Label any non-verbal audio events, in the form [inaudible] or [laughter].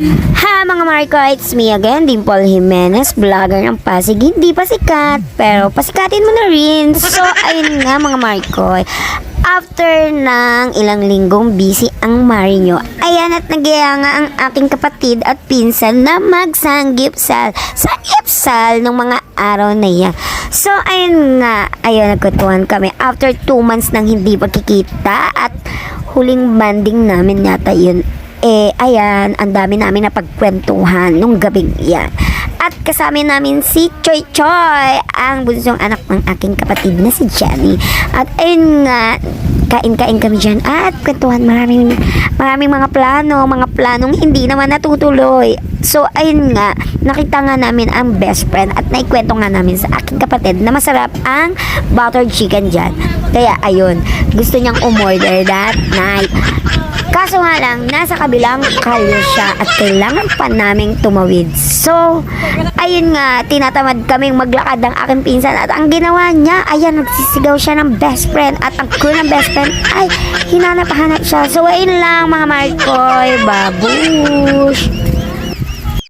Ha mga Marco, it's me again, Dimple Jimenez, vlogger ng Pasig. Hindi pa sikat, pero pasikatin mo na rin. So, [laughs] ayun nga mga Marco, after ng ilang linggong busy ang Marinyo, ayan at nagyaya nga ang aking kapatid at pinsan na magsanggip sa, sa ipsal ng mga araw na yan. So, ayun nga, ayun, nagkatuhan kami after 2 months nang hindi pagkikita at huling banding namin yata yun eh, ayan, ang dami namin na pagkwentuhan nung gabing yan. At kasama namin si Choy Choy, ang bunsong anak ng aking kapatid na si Jenny. At ayun nga, kain-kain kami dyan at kwentuhan maraming, maraming mga plano, mga planong hindi naman natutuloy. So, ayun nga, nakita nga namin ang best friend at naikwento nga namin sa aking kapatid na masarap ang buttered chicken dyan. Kaya, ayun, gusto niyang umorder that night. Kaso nga lang, nasa kabilang kalye siya at kailangan pa naming tumawid. So, ayun nga, tinatamad kaming maglakad ng aking pinsan at ang ginawa niya, ayan, nagsisigaw siya ng best friend at ang crew ng best friend ay hinanap-hanap siya. So, ayun lang mga Markoy, babush!